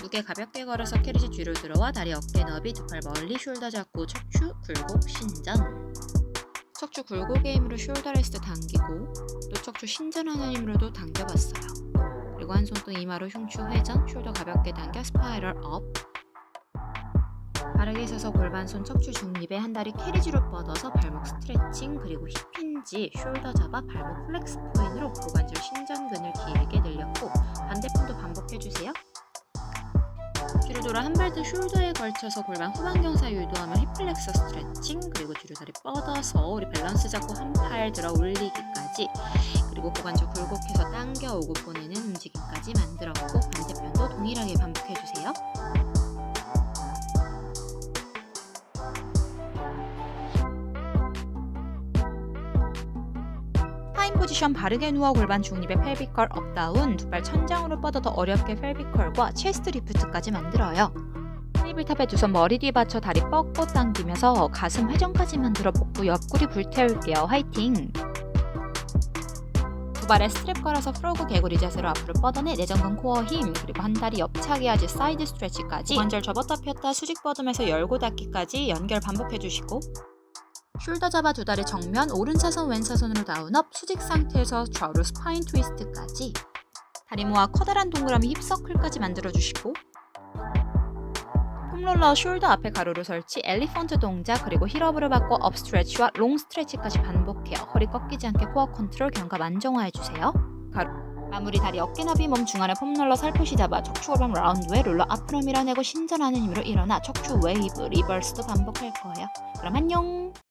무게 가볍게 걸어서 캐리지 뒤로 들어와 다리 어깨 너비 두 팔 멀리 숄더 잡고 척추 굴곡 신전. 척추 굴곡의 힘으로 숄더 레스트 당기고 또 척추 신전하는 힘으로도 당겨봤어요. 그리고 한 손 또 이마로 흉추 회전 숄더 가볍게 당겨 스파이럴 업. 바르게 서서 골반 손 척추 중립에 한 다리 캐리지로 뻗어서 발목 스트레칭 그리고 힙 힌지 숄더 잡아 발목 플렉스 포인으로 고관절 신전근을 길게 늘렸고 반대편도 반복해주세요. 뒤로 돌아 한발더 숄더에 걸쳐서 골반 후방경사 유도하며 힙플렉서 스트레칭 그리고 뒤로 다리 뻗어서 우리 밸런스 잡고 한 팔 들어 올리기까지 그리고 고관절 굴곡해서 당겨 오고 보내는 움직임까지 만들었고 반대편도 동일하게 반복 파인 포지션 바르게 누워 골반 중립에 펠비컬 업다운 두팔 천장으로 뻗어 더 어렵게 펠비컬과 체스트 리프트까지 만들어요. 테이블탑에 두 손 머리 뒤에 받쳐 다리 뻗고 당기면서 가슴 회전까지 만들어 복부 옆구리 불태울게요. 화이팅! 두 발에 스트랩 걸어서 프로그 개구리 자세로 앞으로 뻗어내 내전근 코어 힘 그리고 한 다리 옆차게 하지 사이드 스트레치까지 관절 접었다 폈다 수직 뻗으면서 열고 닫기까지 연결 반복해 주시고 숄더 잡아 두 다리 정면 오른사선 왼사선으로 다운업 수직 상태에서 좌우로 스파인 트위스트까지. 다리 모아 커다란 동그라미 힙서클까지 만들어 주시고 폼롤러 숄더 앞에 가로로 설치 엘리펀트 동작 그리고 힐업으로 바꿔 업 스트레치와 롱 스트레치까지 반복해요. 허리 꺾이지 않게 코어 컨트롤 견갑 안정화해 주세요. 가로. 마무리 다리 어깨 너비 몸 중앙에 폼롤러 살포시 잡아 척추 골반 라운드에 롤러 앞으로 밀어내고 신전하는 힘으로 일어나 척추 웨이브 리버스도 반복할 거예요. 그럼 안녕